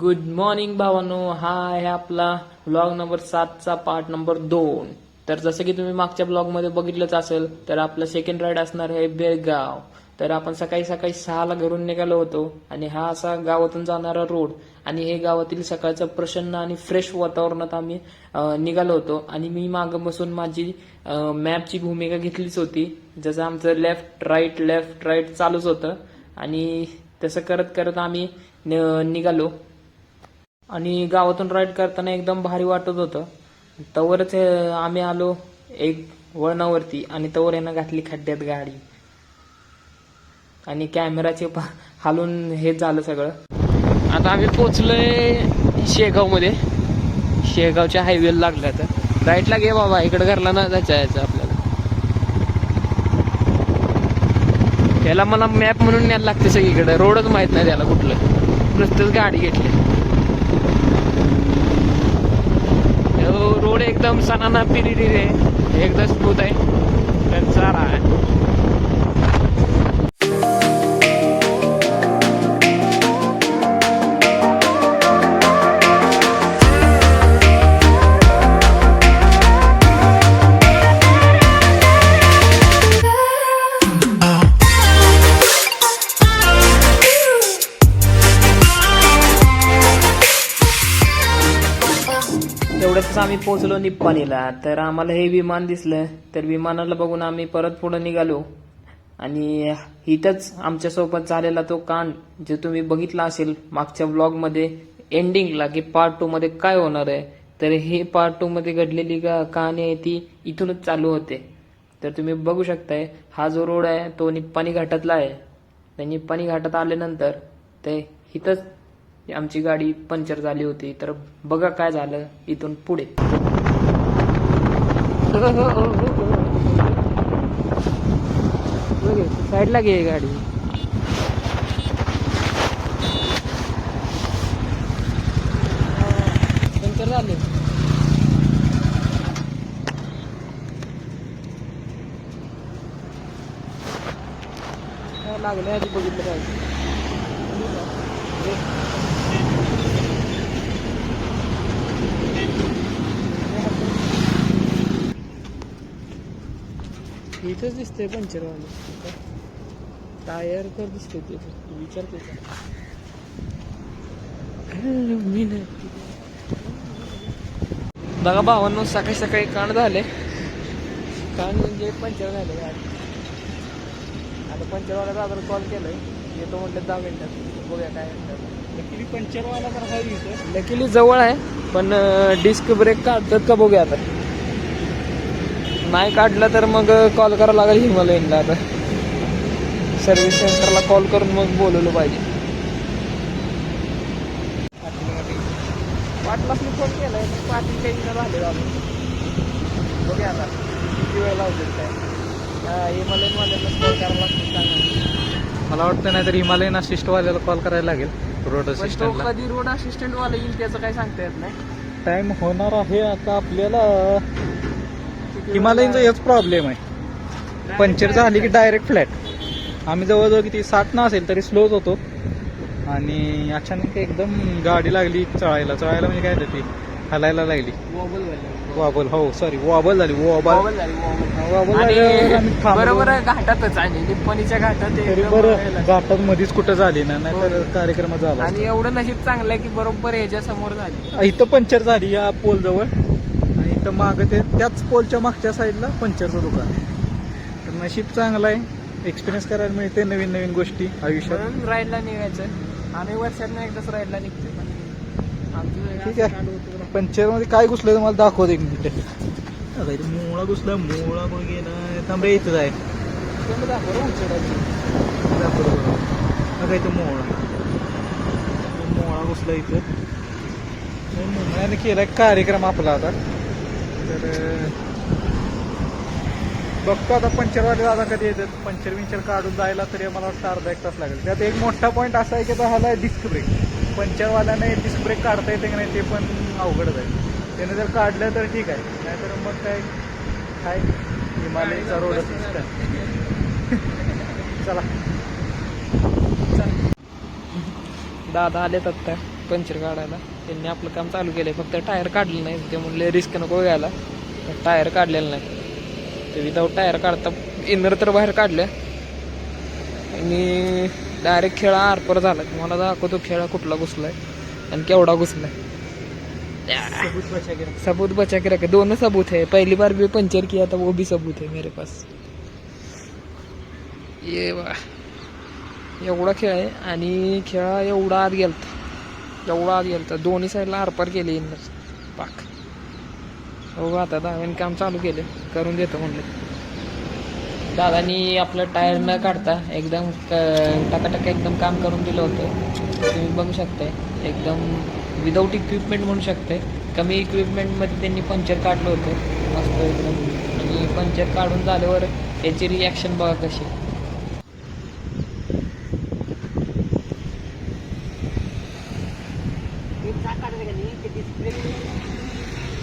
Good morning भावानो. हा आहे आपला ब्लॉग नंबर सातचा पार्ट नंबर दोन. तर जसं की तुम्ही मागच्या ब्लॉगमध्ये बघितलंच असेल तर आपलं सेकंड राईड असणार आहे बेळगाव. तर आपण सकाळी सकाळी सहाला घरून निघालो होतो आणि हा असा गावातून जाणारा रोड आणि हे गावातील सकाळचं प्रसन्न आणि फ्रेश वातावरणात आम्ही निघालो होतो. आणि मी मागं बसून माझी मॅपची भूमिका घेतलीच होती जसं आमचं लेफ्ट राईट लेफ्ट राईट चालूच होतं. आणि तसं करत करत आम्ही न- निघालो. आणि गावातून राईड करताना एकदम भारी वाटत होतं. तवरच आम्ही आलो एक वळणावरती आणि तवर यानं घातली खड्ड्यात गाडी. आणि कॅमेराचे हालून हेच झालं सगळं. आता आम्ही पोचलोय शेगावमध्ये. शेगावच्या हायवेला लागल्या तर राईटला घे बाबा इकडे घरला ना जायचं यायचं आपल्याला. त्याला मला मॅप म्हणून न्यायला लागते सगळीकडे. रोडच माहीत नाही त्याला कुठलं. नुसतंच गाडी घेतली. हो, रोड एकदम सणाना पिरिरी आहे एकदम स्मूथ आहे. त्यांचा आहे आम्ही पोहोचलो निप्पाणीला. तर आम्हाला हे विमान दिसलं. तर विमानाला बघून आम्ही परत पुढे निघालो. आणि इथंच आमच्यासोबत झालेला तो कांड जो तुम्ही बघितला असेल मागच्या ब्लॉगमध्ये एंडिंगला की पार्ट टू मध्ये काय होणार आहे. तर हे पार्ट टू मध्ये घडलेली का कहाणी आहे ती इथूनच चालू होते. तर तुम्ही बघू शकताय हा जो रोड आहे तो निप्पाणी घाटातला आहे. तर निप्पाणी घाटात आल्यानंतर ते इथंच आमची गाडी पंक्चर झाली होती तर बघा काय झालं इथून पुढे. साईडला घे गाडी. पंक्चर झाले. लागलं आधी बघितलं पाहिजे. इथंच दिसतंय पंचरवाले टायर तर दिसते ते विचारते मी नाही बघा भावांनो सकाळी सकाळी कांड झाले. कांड म्हणजे पंचर झाले आता पंचरवाला दादा कॉल केलाय. येतो म्हटलं दहा मिनिटात. बघूया काय नक्की पंचरवाला तर इथं लकीली जवळ आहे पण डिस्क ब्रेक काढतात का बघूया आता. नाही काढलं तर मग कॉल करावं लागेल हिमालयनला आता. सर्व्हिस सेंटरला कॉल करून मग बोलवलं पाहिजे. पाटलाच मी फोन केलाय पाटील काही झाले बाबा. बघूया आता किती वेळ लावतील काय. हिमालयनवाल्यांनाच कॉल करावं लागतं सांगा. मला वाटतं नाही तर हिमालयन असिस्टवाल्याला कॉल करायला लागेल रोड असिस्टंटला कधी रोड असिस्टंट वाला येईल त्याचं काही सांगता येत नाही. टाइम होणार आहे आता आपल्याला. हिमालयनचा हेच प्रॉब्लेम आहे. पंक्चर झाली की डायरेक्ट फ्लॅट आम्ही जवळजवळ किती साठ ना असेल तरी स्लोच होतो. आणि अचानक एकदम गाडी लागली चळायला चळायला म्हणजे काय ती? हलायला लागली. वॉबल हो सॉरी वॉबल झाली. वॉबल. बरोबर आहे घाटातच आहे निप्पणीच्या घाटात बरं. घाटात मध्येच कुठं झाली ना नाहीतर हो. कार्यक्रम झाला आणि एवढं नशीब चांगलं आहे की बरोबर याच्या समोर झाली. इथं पंक्चर झाली या पोल जवळ. इथं मागं ते त्याच पोलच्या मागच्या साईडला पंक्चरचं दुकान आहे. तर नशीब चांगलं आहे. एक्सपिरियन्स करायला मिळते नवीन नवीन गोष्टी आयुष्यात. राईडला निघायचं. आम्ही वर्षात एकदाच राईडला निघतो ठीक आहे. पंक्चरमध्ये काय घुसलं तुम्हाला दाखवते मी तिथे. आता इथे मोळा घुसला मोळा कोण गेला? थांबरे इथंच आहे दाखव बरोबर बघा इथं मोळा. मोळा घुसला इथं. मुंबईने केलाय कार्यक्रम आपला आता. तर बघतो आता पंचरवाले दादा कधी येतात. पंचर विंचर काढून जायला तरी मला वाटतं अर्धा एक तास लागेल. त्यात एक मोठा पॉईंट असा आहे की तो ह्याला डिस्क ब्रेक पंचरवाल्याने डिस्क ब्रेक काढता येते की नाही ते पण अवघडच आहे. त्याने जर काढलं तर ठीक आहे. नाहीतर मग काय काय? हिमालयचा रोड चला. दादा आलेत आता पंक्चर काढायला. त्यांनी आपलं काम चालू केलंय. फक्त टायर काढलं नाही ते म्हणले रिस्क नको घ्यायला. टायर काढलेलं नाही ते विदाऊट टायर काढता इनर तर बाहेर काढलं आणि डायरेक्ट खेळा आरपर झाला. तुम्हाला दाखवतो खेळा कुठला घुसलाय आणि केवढा घुसलाय. सबूत बचा गिरा सबूत बचा के रखे. दोनों सबूत है पहली बार भी पंचर किया था वो भी सबूत है मेरे पास. ये एवढा खेळ आहे आणि खेळा एवढा आत गेलता. एवढा आत गेलता दोन्ही साईडला आरपार केले इन्नर पाक. हो आता दादाने काम चालू केले. करून देतो म्हणले. दादानी आपलं टायर न काढता एकदम क- एकदम काम करून दिलं होतं. तुम्ही बघू शकताय. एकदम विदाऊट इक्विपमेंट म्हणू शकते कमी इक्विपमेंटमध्ये त्यांनी पंक्चर काढलं होतं. मस्त एकदम. आणि पंक्चर काढून झाल्यावर त्याची रिॲक्शन बघा कशी.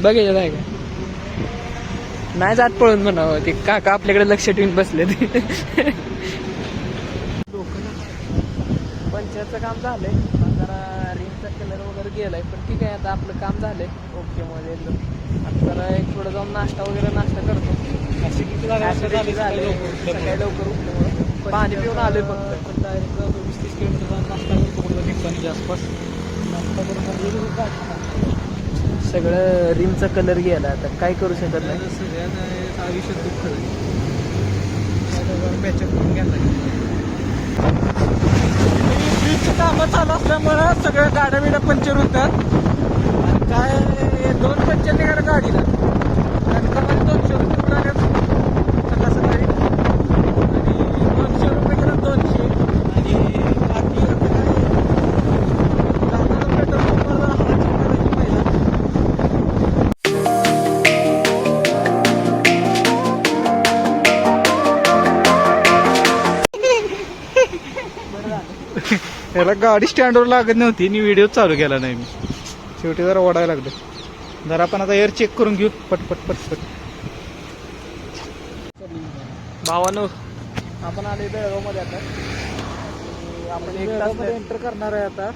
बघायचं आहे का? नाही जात पळून म्हणावं ते. काका आपल्याकडे लक्ष ठेवून बसले ते. पंचरचं काम झालंय. जरा रिंगचा कलर वगैरे गेलाय पण ठीक आहे आता आपलं काम झालंय. ओके मध्ये एकदम. आता जरा एक थोडं जाऊन नाश्ता वगैरे नाश्ता करतो. सकाळी लवकर उठल्यामुळे. पाणी पिऊन आलोय फक्त. पण डायरेक्ट वीस तीस किलोमीटर नाश्ता करतो आसपास नाश्ता करून सगळं रिमचा कलर गेला. आता काय करू शकत नाही? सगळ्यात आयुष्यात दुःख पॅचअप करून घ्यायला ब्रिजची कामं चालू असल्यामुळं सगळ्या गाड्या बिड्या पंक्चर होतात. काय दोन पंक्चर निघाल्या गाडीला. दोनशे रुपये. याला गाडी स्टँडवर लागत नव्हती आणि व्हिडिओ चालू केला नाही मी. शेवटी जरा ओढायला लागलं. जरा आपण आता एअर चेक करून घेऊ. पटपट पटपट भावानो आपण आले बेळगावमध्ये आता. आपण एक तास एंटर करणार आहे आता.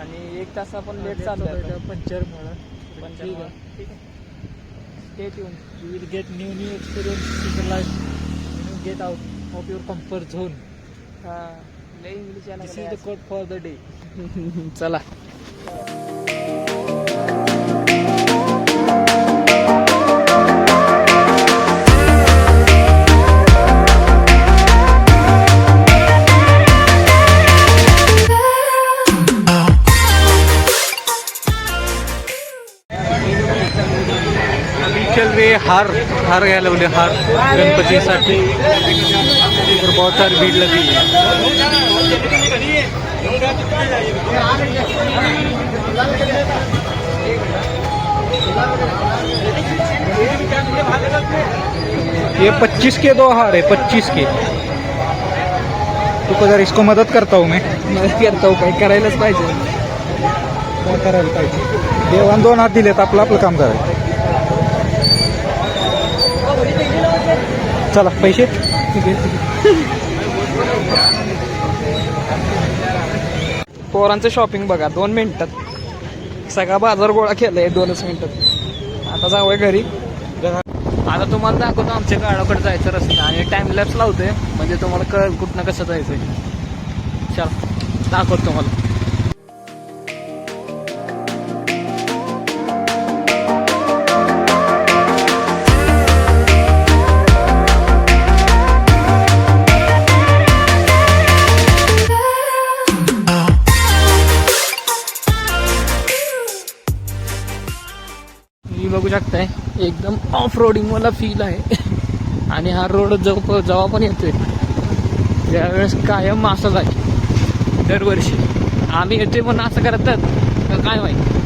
आणि एक तास आपण लेट चाललोय पंचर मुळे पण ठीक आहे. ठीक आहे you will get new new experience in life get out of your comfort zone हा. This is the code for the day चला. चल रे हार हार घ्यायला बोले हार गणपतीसाठी तर बहुत सारी भीड़ लगी है। ये 25 के दो हार है 25 के। तो जर इसको मदद करता हूँ मैं। मदत करतो काय करायलाच पाहिजे. काय करायला पाहिजे? देवान दोन हात दिलेत आपलं आपलं काम करायचं. चला पैसे? पोरांचं शॉपिंग बघा दोन मिनिटात सगळा बाजार गोळा केलाय दोनच मिनिटात आता जाऊया घरी. आता तुम्हाला दाखवतो आमच्या गाडाकडे जायचं रस्ता. आणि टाइम लॅप्स लावतोय. म्हणजे तुम्हाला कळ कुठनं कसं जायचंय. चल दाखवतो तुम्हाला. शकताय. एकदम ऑफ रोडिंग मला फील आहे. आणि हा रोड जवळ जेव्हा पण येतोय. त्यावेळेस कायम असं आहे. दरवर्षी. आम्ही येतोय पण असं करतात. का काय माहिती?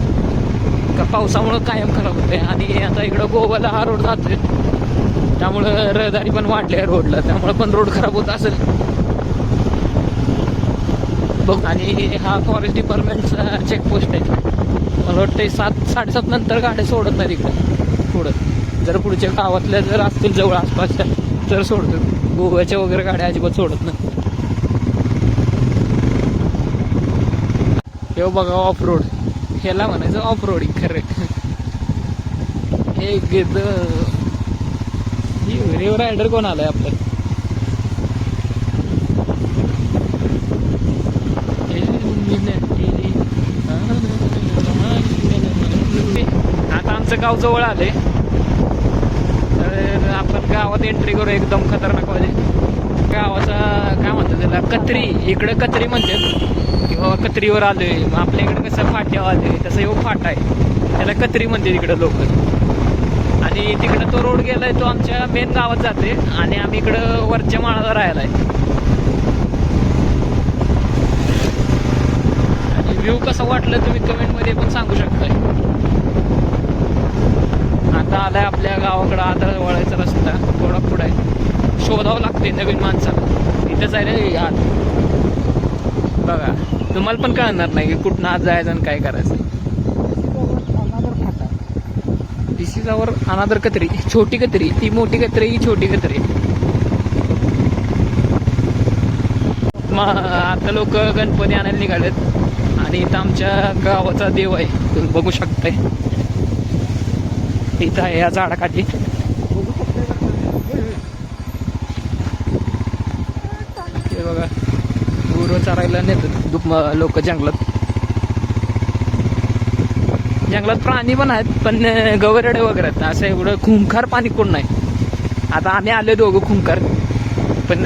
का पावसामुळं कायम खराब होते आणि आता इकडं गोव्याला हा रोड जातोय. त्यामुळं रहदारी पण वाढली आहे रोडला त्यामुळं पण रोड खराब होत असेल. बघ. आणि हा फॉरेस्ट डिपार्टमेंटचा चेकपोस्ट आहे. वाटतंय सात साडेसात नंतर गाड्या सोडत नाही तिकडे पुढं. जर पुढच्या गावातल्या जर असतील जवळ आसपासच्या तर सोडतो गोव्याच्या वगैरे गाड्या अजिबात सोडत नाही हे बघा ऑफ रोड ह्याला म्हणायचं ऑफ रोडिंग खरं एकदम रिव्हर रायडर कोण आलाय आपलं आता आमचं गाव जवळ आले. तर आपण गावात एंट्री करू एकदम खतरनाक वाजे गावाचा काय म्हणतात त्याला कत्री. इकडं कत्री म्हणतात किंवा कत्रीवर आलोय. मग आपल्या इकडे कसं फाट्यावर आलोय तसं येऊ फाटा आहे. त्याला कत्री म्हणते तिकडं लोक. आणि तिकडं तो रोड गेलाय तो आमच्या मेन गावात जाते आणि आम्ही इकडं वरच्या माळावर राहायला आहे आणि व्ह्यू कसं वाटलं तुम्ही कमेंटमध्ये पण सांगू शकताय. आता आलाय आपल्या गावाकडं आता वळायचा रस्ता थोडा पुढे आहे शोधावं लागते नवीन माणसाला. इथंच आहे रे आत बघा तुम्हाला पण कळणार नाही की कुठनं आत जायचं आणि काय करायचं. डिसीजावर अनादर कत्री छोटी कत्री ती मोठी कत्री ही छोटी कत्री. मग आता लोक गणपती आणायला निघालेत. आणि इथं आमच्या गावाचा देव आहे. तुम्ही बघू शकताय. इथं आहे या झाडाखाली. हे बघा गुरु चरायला नेतात. दुप लोक जंगलात. जंगलात प्राणी पण आहेत पण गवरडे वगैरे आहेत. असं एवढं खुंखार पाणी कोण नाही. आता आम्ही आलो दोघं खुंखार. पण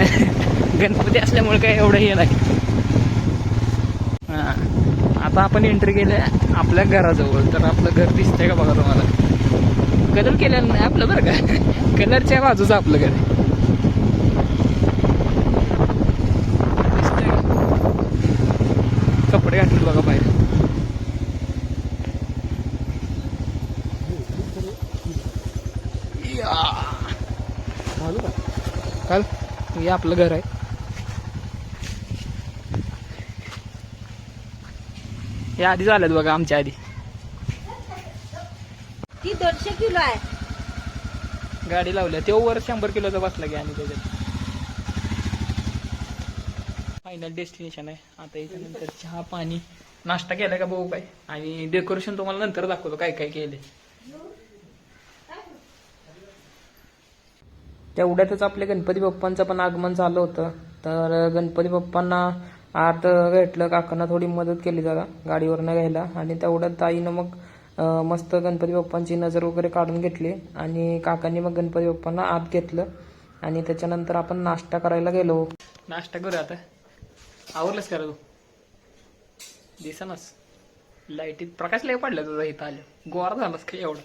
गणपती असल्यामुळे काय एवढं हे नाही. हा. आता आपण एंट्री केलं आपल्या घराजवळ. तर आपलं घर दिसतंय का बघा तुम्हाला? कलर केलेलं नाही आपलं बरं का? कलरच्या बाजूचं आपलं घर. आहे. कपडे घातले बघा बाहेर. काल हे आपलं घर आहे. हे आधी झालं बघा आमच्या आधी ती दोनशे किलो आहे गाडी लावल्या. तो वर शंभर किलोचा बसला की आणि त्याच्यात. फायनल डेस्टिनेशन आहे. आता याच्यानंतर चहा पाणी नाश्ता केला का भाऊ काय? आणि डेकोरेशन तुम्हाला नंतर दाखवतो काय काय केले तेवढ्यातच आपल्या गणपती बाप्पांचं पण आगमन झालं होतं. तर गणपती बाप्पांना आत भेटलं. काकांना थोडी मदत केली जरा गाडीवरनं घ्यायला. आणि तेवढ्यात ताईनं मग मस्त गणपती बाप्पांची नजर वगैरे काढून घेतली आणि काकांनी मग गणपती बाप्पांना आत घेतलं. आणि त्याच्यानंतर आपण नाश्ता करायला गेलो. नाश्ता करू आता. आवरलंच करा तू? दिसनास. लाईटीत प्रकाश लय पडला तुझा इथं आलं गोवार झालास का एवढं?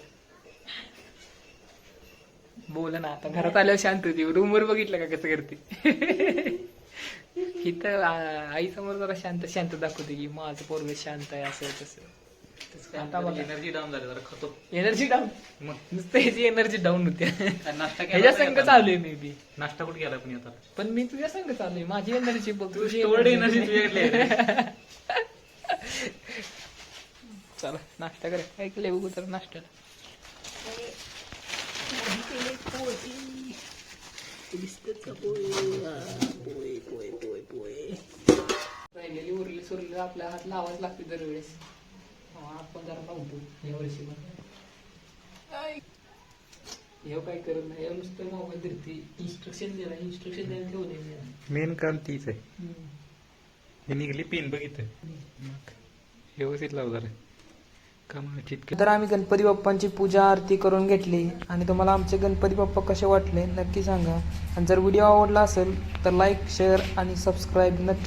बोल ना आता घरात आल्यावर शांत होती. रूमवर बघितलं का कसं करते? इथं आई समोर जरा शांत शांत दाखवते की माझं पोरग शांत आहे असं तसं आता बघा. एनर्जी डाऊन झाली जरा खातो. एनर्जी डाऊन नुसतं ह्याची एनर्जी डाऊन होते नाश्ता ह्याच्या संघ चालू आहे मी बी. नाश्ता कुठे गेला पण आता पण मी तुझ्या संघ चालू आहे. माझी एनर्जी बघ तुझी stored energy तुझ्याकडे आहे चला नाश्ता करा. काय केलंय बघू तर नाश्त्याला. राहिलेली उरली सुरली आपल्या हात लावाच लागते दरवेळेस. आपण जरा पाहतो या वर्षी पण काय करत नाही नुसतं मोबाईल धरते इन्स्ट्रक्शन दिला इन्स्ट्रक्शन द्यायला ठेवले मेन काम तीच आहे. हे निघली पिन बघितलं? व्यवस्थित लाव जरा. कामाची तर आम्ही गणपती बाप्पांची पूजा आरती करून घेतली आणि तुम्हाला आमचे गणपती बाप्पा कसे वाटले नक्की सांगा. आणि जर व्हिडिओ आवडला असेल तर लाईक शेअर आणि सबस्क्राईब नक्की